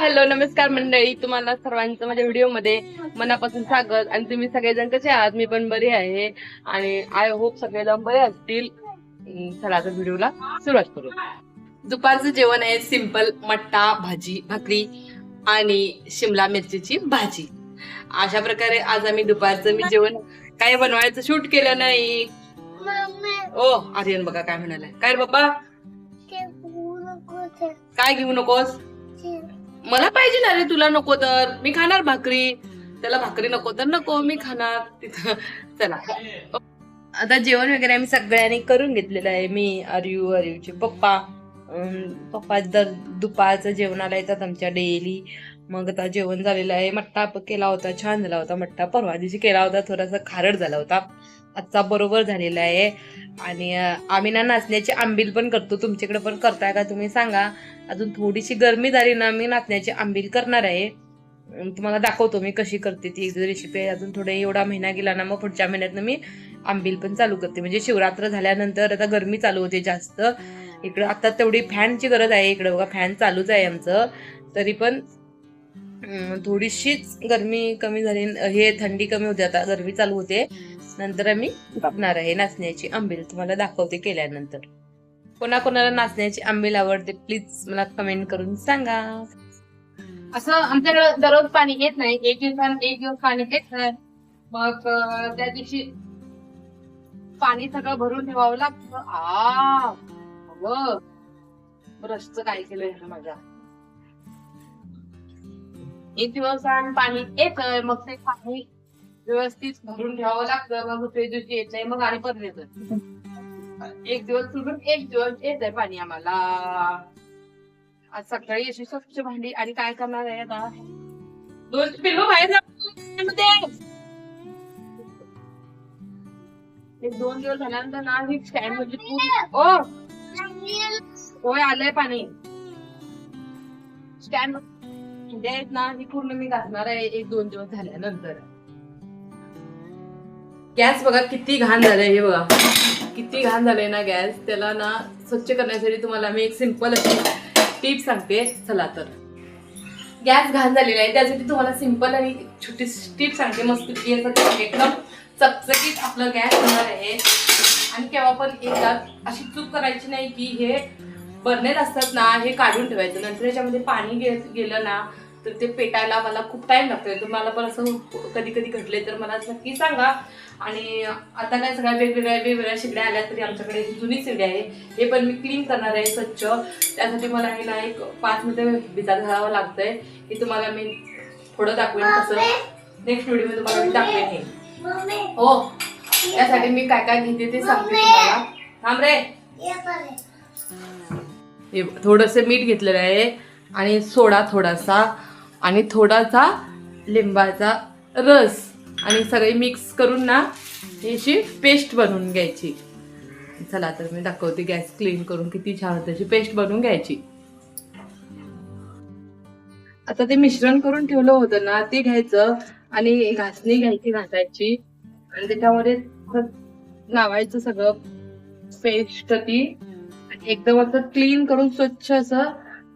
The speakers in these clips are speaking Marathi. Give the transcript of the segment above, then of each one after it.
हॅलो नमस्कार मंडळी. तुम्हाला सर्वांचं माझ्या व्हिडिओमध्ये मनापासून स्वागत. आणि तुम्ही सगळेजण कसे आहात? मी पण बरी आहे. आणि आय होप सगळेजण बरे असतील. चला आता व्हिडिओला सुरुवात करू. दुपारचं जेवण आहे सिंपल मट्टा भाजी भाकरी आणि शिमला मिरचीची भाजी. अशा प्रकारे आज आम्ही दुपारचं मी जेवण काय बनवायचं शूट केलं नाही. ओ आर्यन बघा काय म्हणालाय. काय बाबा काय घेऊ नकोस? मला पाहिजे ना रे तुला नको तर. मी खाणार भाकरी. त्याला भाकरी नको तर नको मी खाणार. तिथं. चला. आता जेवण वगैरे आम्ही सगळ्यांनी करून घेतलेलं आहे. मी अरियू अरियूचे पप्पा. पप्पा दर दुपारचं जेवणाला येतात आमच्या डेली मग आता जेवण झालेलं आहे. मट्टा केला होता छान झाला होता मट्टा. परवा दिवशी केला होता थोडासा खारट झाला होता. आजचा बरोबर झालेला आहे. आणि आम्ही ना नाचण्याची आंबील पण करतो. तुमच्याकडे पण करताय का तुम्ही सांगा. अजून थोडीशी गरमी झाली ना मी नाचण्याची आंबील करणार आहे. तुम्हाला दाखवतो मी कशी करते ती एक रेसिपी आहे अजून थोडे एवढा महिना गेला ना मग पुढच्या महिन्यात मी आंबील पण चालू करते. म्हणजे शिवरात्र झाल्यानंतर आता गरमी चालू होते जास्त. इकडं आता तेवढी फॅनची गरज आहे इकडं बघा फॅन चालूच आहे आमचं. तरी पण थोडीशीच गरमी कमी झाली. हे थंडी कमी होते आता गरमी चालू होते. नंतर आम्ही कापणार आहे नाचण्याची आंबील. तुम्हाला दाखवते केल्यानंतर. कोणाकोणाला नाचण्याची आंबील आवडते प्लीज मला कमेंट करून सांगा. असं आमच्याकडे दररोज पाणी येत नाही. एक दिवस एक दिवस पाणी येत नाही. मग त्या दिवशी पाणी सगळं भरून ठेवावं लागतं. आ अगं. काय केलं माझ्या. एक दिवस आणि पाणी येत मग ते पाणी व्यवस्थित भरून ठेवावं लागतं. मग दुसऱ्या दिवशी येत नाही. मग आणि परत येतं. एक दिवस सोडून एक दिवस येत आहे पाणी आम्हाला. आज सकाळी अशी स्वच्छ भांडी आणि काय करणार आहे आता? दोन पिल्लू बाहेर मध्ये. एक दोन दिवस झाल्यानंतर ना ही स्टँड म्हणजे पूर्ण- ओ! होय आलंय पाणी. स्टँड म्हणजे ना ही पूर्ण मी घालणार आहे एक दोन दिवस झाल्यानंतर. गॅस बघा किती घाण झालंय हे बघा. किती घाण झालंय ना गॅस त्याला ना स्वच्छ करण्यासाठी तुम्हाला मी एक सिंपल अशी टिप सांगते. चला तर. गॅस घाण झालेला आहे त्यासाठी तुम्हाला सिंपल आणि छोटी टिप सांगते. मस्त की एकदम चकचकीत आपलं गॅस होणार आहे. आणि केव्हा पण एकदा अशी चूक करायची नाही की हे बर्नेल असतात ना हे काढून ठेवायचं. नंतर याच्यामध्ये पाणी गे- गेलं ना तर ते पेटायला मला खूप टाइम लागतोय. तुम्हाला पण असं कधी कधी घडले तर मला नक्की सांगा. आणि आता काय सगळ्या वेगवेगळ्या वेगवेगळ्या शिड्या आल्या तरी आमच्याकडे ही जुनी शिडी आहे. हे पण मी क्लीन करणार आहे स्वच्छ. त्यासाठी मला हे ना एक पाच मिनिटं भिजत घालावं लागतंय. हे तुम्हाला मी थोडं दाखवेन कसं. नेक्स्ट व्हिडिओ तुम्हाला मी दाखवेन हे. हो. त्यासाठी मी काय काय घेते ते सांगते तुम्हाला. थांब रे. हे थोडस मीठ घेतलेलं आहे. आणि सोडा थोडासा. आणि थोडासा लिंबाचा रस आणि सगळे मिक्स करून ना ही अशी पेस्ट बनवून घ्यायची. चला तर मी दाखवते गॅस क्लीन करून किती छान तशी पेस्ट बनवून घ्यायची. आता ते मिश्रण करून ठेवलं होतं ना ते घ्यायचं आणि घासणी घ्यायची घासायची. आणि त्याच्यामध्ये लावायचं सगळं पेस्ट ती. एकदम असं क्लीन करून स्वच्छ असं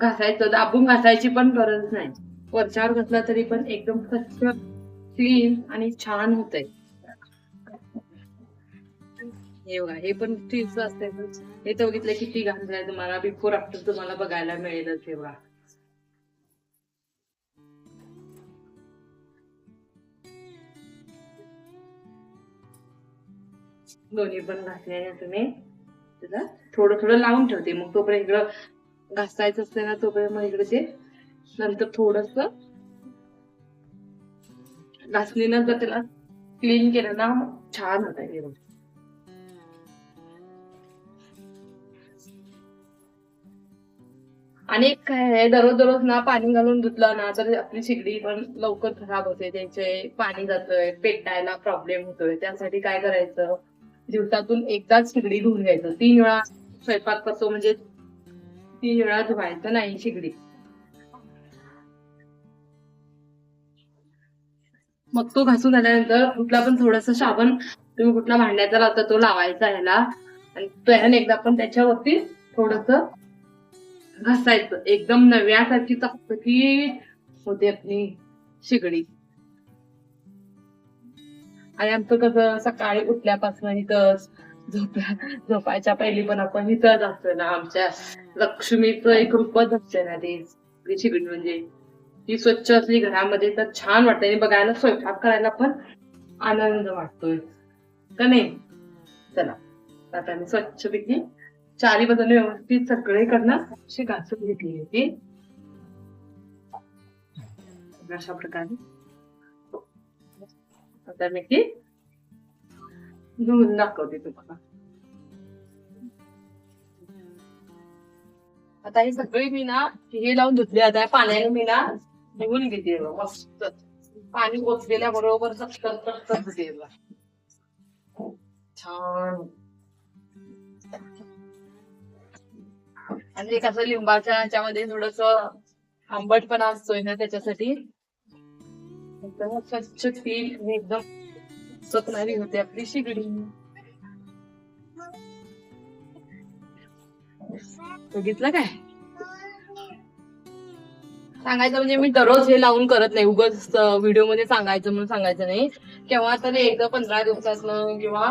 घासायचं. दाबून घासायची पण गरज नाही. वरच्यावर घातला तरी पण एकदम स्वच्छ क्लीन आणि छान होतंय. हे बघा हे पण टिप्स असते हे तर बघितलं किती घाण तुम्हाला. बिफोर आफ्टर तुम्हाला बघायला मिळेलच हे बघा. दोन्ही पण घासल्याने तुम्ही. त्याला थोडं थोडं लावून ठेवते. मग तोपर्यंत इकडं घासायचं असते ना तोपर्यंत मग इकडे ते नंतर थोडस नाचणीनं जर त्याला क्लीन केलं ना छान होत आहे आणि एक काय आहे दररोज दररोज ना पाणी घालून धुतलं ना तर आपली शिगडी पण लवकर खराब होते. त्याचे पाणी जातोय पेटायला प्रॉब्लेम होतोय. त्यासाठी काय करायचं दिवसातून एकदाच शिगडी धुवून घ्यायचं. तीन वेळा स्वयंपाक करतो म्हणजे तीन वेळा धुवायचं नाही शिगडी. मग तो घासून झाल्यानंतर कुठला पण थोडस साबण तुम्ही कुठला भांड्याचा लावता तो लावायचा ह्याला. आणि त्याने एकदा पण त्याच्यावरती थोडस घासायचं. एकदम नव्यासारखी चकचकी होते आपली शिगडी. आणि आमचं कसं सकाळी उठल्यापासून इथं झोप झोपायच्या पहिली पण आपण इथं असतो ना आमच्या लक्ष्मीचं एक रूपच असते ना ते. शेगडी शिगडी म्हणजे ती स्वच्छ असली घरामध्ये तर छान वाटते आणि बघायला स्वयंपाक करायला पण आनंद वाटतोय. का नाही? चला. आता मी स्वच्छपैकी चारी बाजूने व्यवस्थित सगळीकडनं अशी घासून घेतली होती. अशा प्रकारे. आता मी ती धुवून दाखवते तुम्हाला. आता हे सगळे मी ना हे लावून धुतले. आता पाण्याने मी ना धुवून घेते मस्त. पाणी ओतलेल्या बरोबर छान. आणि एक असं लिंबाच्या ह्याच्यामध्ये थोडस आंबटपणा असतोय ना त्याच्यासाठी. एकदम स्वच्छ फील एकदम स्वप्नारी होते आपली शिगडी. बघितलं काय? सांगायचं म्हणजे मी दररोज हे लावून करत नाही. उगाच व्हिडिओमध्ये सांगायचं म्हणून सांगायचं नाही. केव्हा तर एकदा पंधरा दिवसातनं किंवा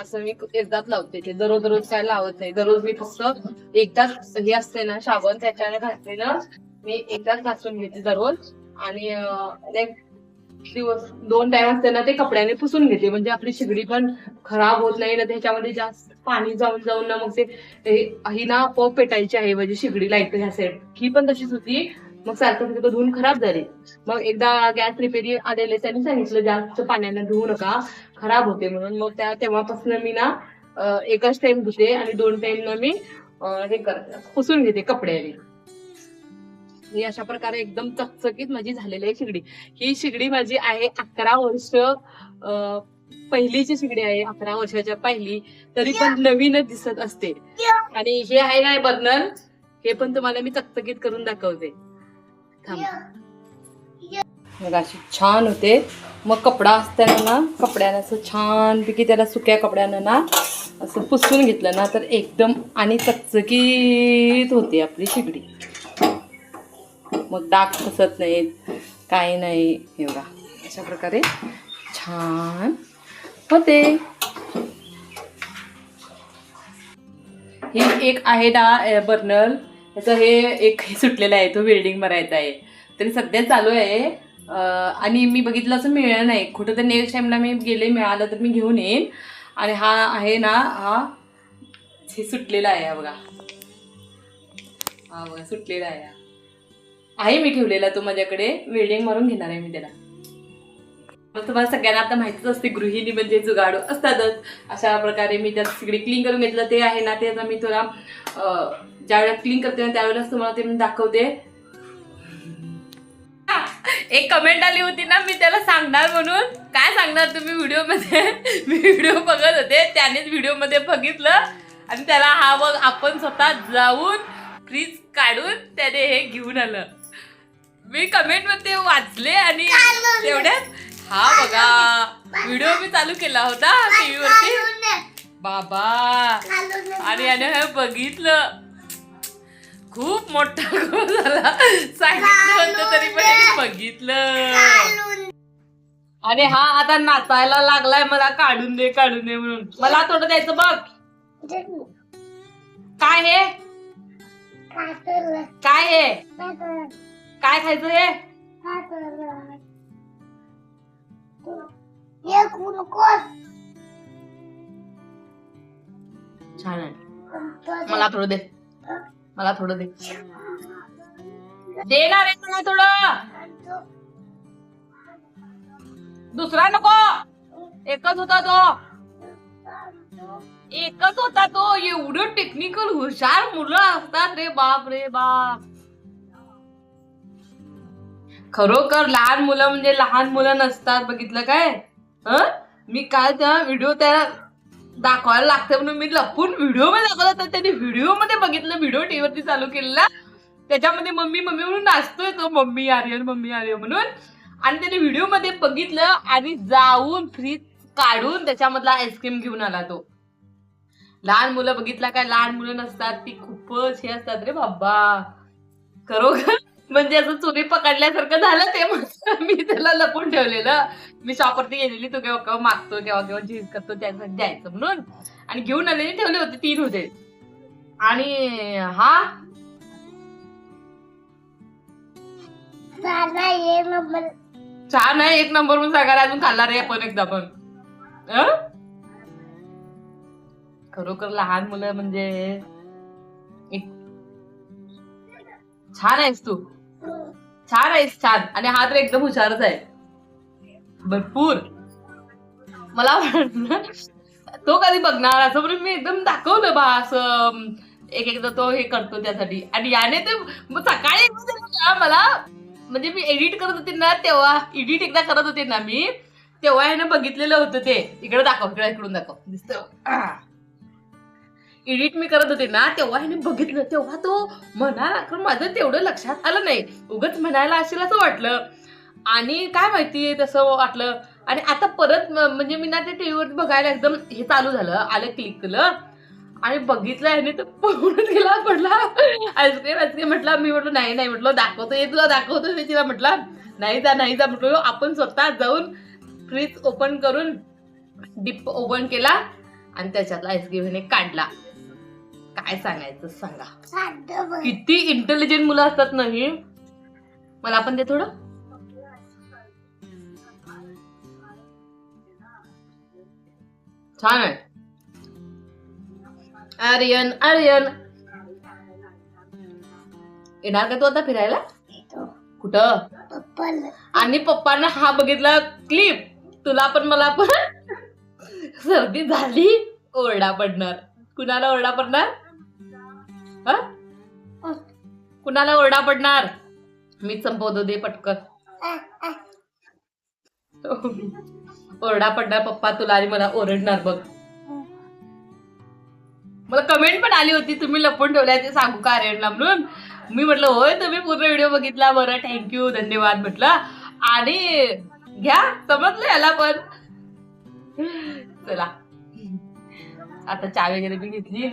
असं मी एकदाच लावते. ते दररोज दररोज काय लावत नाही. दररोज मी फक्त एकदाच हे असते ना साबण त्याच्याने घातलेलं मी एकदाच घासून घेते दररोज. आणि दिवस दोन टाइम असते ना ते कपड्याने पुसून घेते. म्हणजे आपली शिगडी पण खराब होत नाही ना त्याच्यामध्ये जास्त पाणी जाऊन जाऊन ना मग ते ही ना आपोआप पेटायची आहे. म्हणजे शिगडी लाइट ह्या सेट ही पण तशीच होती. मग सारखं तिथं धुवून खराब झाली. मग एकदा गॅस रिपेरी आलेले त्यांनी सांगितलं जास्त पाण्याने धुवू नका खराब होते म्हणून. मग त्या तेव्हापासून मी ना एकाच एकच टाइम धुते आणि दोन टाइम ना मी हे करते पुसून घेते कपड्याने. ही अशा प्रकारे एकदम चकचकीत माझी झालेली आहे शिगडी. ही शिगडी माझी आहे अकरा वर्ष पहिलीची शिगडी आहे अकरा वर्षाच्या पहिली. तरी पण नवीनच दिसत असते. आणि हे आहे काय बर्नर? हे पण तुम्हाला मी चकचकीत करून दाखवते. थांब. मग अशी छान होते. मग कपडा असताना ना कपड्यानं असं छान पैकी त्याला सुक्या कपड्यानं ना असं पुसून घेतलं ना तर एकदम आणि चकचकीत होते आपली शिगडी. मग डाग फसत नाहीत काही नाही. एवढा अशा प्रकारे छान होते. ही एक आहे डा बर्नर त्याचं हे एक हे सुटलेलं आहे तो वेल्डिंग मारायचा आहे. तरी सध्या चालू आहे. आणि मी बघितलं असं मिळणार नाही. कुठं तर नेक्स्ट टाईमला मी गेले मिळालं तर मी घेऊन येईन. आणि हा आहे ना हा हे सुटलेला आहे हा बघा. हा बघा सुटलेला आहे. हा. आहे मी ठेवलेला तो माझ्याकडे. वेल्डिंग मारून घेणार आहे मी त्याला. मग तुम्हाला सगळ्यांना आता माहितीच असते गृहिणी म्हणजे जुगाडू असतातच. अशा प्रकारे मी त्यात सगळी क्लीन करून घेतलं. ते आहे ना ते आता मी तुला अं, ज्यावेळेला क्लीन करते ना त्यावेळेलाच तुम्हाला ते मी दाखवते. एक कमेंट आली होती ना मी त्याला सांगणार म्हणून. काय सांगणार तुम्ही व्हिडिओमध्ये मी व्हिडिओ बघत होते त्यानेच व्हिडिओमध्ये बघितलं. आणि त्याला हा बघ आपण स्वतः जाऊन फ्रीज काढून त्याने हे घेऊन आलं. मी कमेंटमध्ये वाचले आणि तेवढ्यात हा बघा. व्हिडिओ मी चालू केला होता टीव्ही वरती बाबा. आणि याने हे बघितलं. खूप मोठा झाला. सांगितलं होतं तरी पण बघितलं. आणि हा आता नाचायला लागलाय. मला काढून दे काढून दे म्हणून. मला थोडं द्यायचं बघ. काय हे? काय हे? काय खायचं हे? छान आहे. मला थोडं दे. मला थोडं दे. देणार आहे मला थोडं. दुसरा नको. एकच होता तो. एकच होता तो. एवढं टेक्निकल हुशार मुलं असतात रे बाप रे बाप. खरोखर लहान मुलं म्हणजे लहान मुलं नसतात. बघितलं काय? हं? मी काय त्या व्हिडिओ त्या दाखवायला लागते म्हणून मी लपून व्हिडिओमध्ये दाखवला तर त्यांनी व्हिडिओमध्ये बघितलं व्हिडिओ टीव्हीवरती चालू केलेला. त्याच्यामध्ये मम्मी मम्मी म्हणून नाचतोय तो मम्मी आर्यन मम्मी आर्यन म्हणून. आणि त्याने व्हिडिओमध्ये बघितलं आणि जाऊन फ्रीज काढून त्याच्यामधला आईस्क्रीम घेऊन आला तो. लहान मुलं बघितला काय? लहान मुलं नसतात ती खूपच हे असतात रे बाबा. खरोखर म्हणजे असं चोरी पकडल्यासारखं झालं ते मस्त मी त्याला लपून ठेवलेलं. मी शॉपवरती गेलेली तो केव्हा केव्हा मागतो केव्हा केव्हा झीज करतो त्यासाठी द्यायचं म्हणून. आणि घेऊन आलेली ठेवले होते तीन होते आणि हा? छान आहे एक नंबर म्हणून सांगायला अजून खाल्ला रे आपण एकदा पण. अं? खरोखर लहान मुलं म्हणजे एक छान आहेस तू. छान आहेस छान. आणि हा तर एकदम हुशारच आहे. भरपूर. मला वाटलं तो कधी बघणार? असं म्हणून मी एकदम दाखवलं बा असं एक एकदा तो हे करतो त्यासाठी. आणि याने ते सकाळी मला म्हणजे मी एडिट करत होते ना तेव्हा एडिट एकदा करत होते ना मी तेव्हा यानं बघितलेलं होतं ते. इकडे दाखव इकडे इकडून दाखव. दिसतं एडिट मी करत होते ना तेव्हा ह्याने बघितलं तेव्हा तो म्हणाला कारण माझं तेवढं लक्षात आलं नाही. उगच म्हणायला असेल असं वाटलं. आणि काय माहिती तसं वाटलं. आणि आता परत म्हणजे मी ना ते टीव्हीवर बघायला एकदम हे चालू झालं आलं क्लिक केलं. आणि बघितलं ह्याने तर पळूनच गेला म्हटला आईस्क्रीम आईस्क्रीम म्हटलं. मी म्हटलं नाही नाही म्हटलं दाखवतो हे तुला दाखवतो. मी तिला म्हटलं नाही जा नाही जा म्हटलं आपण स्वतः जाऊन फ्रीज ओपन करून डिप ओपन केला आणि त्याच्यातला आईस्क्रीम ह्याने काढला. काय सांगायचं सांगा. किती इंटेलिजंट मुलं असतात ना ही. मला आपण ते थोडं. छान आहे. आर्यन आर्यन. येणार का तू आता फिरायला? कुठं? आणि पप्पांना हा बघितला क्लिप तुला पण मला पण. सर्दी झाली ओरडा पडणार. कुणाला ओरडा पडणार? हा? कुणाला ओरडा पडणार? मी संपवतो दे पटकन. ओरडा पडणार पप्पा तुला आणि मला ओरडणार बघ. मला कमेंट पण आली होती तुम्ही लपून ठेवलाय ते सांगू का आर्यनला म्हणून? मी म्हटलं होय तुम्ही पूर्ण व्हिडिओ बघितला बरं थँक्यू धन्यवाद म्हटलं. आणि घ्या समजलं याला पण. चला. आता चहा वगैरे मी घेतली.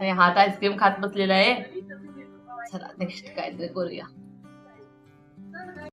आणि हात आईस्क्रीम खात बसलेला आहे. चला नेक्स्ट काहीतरी करूया.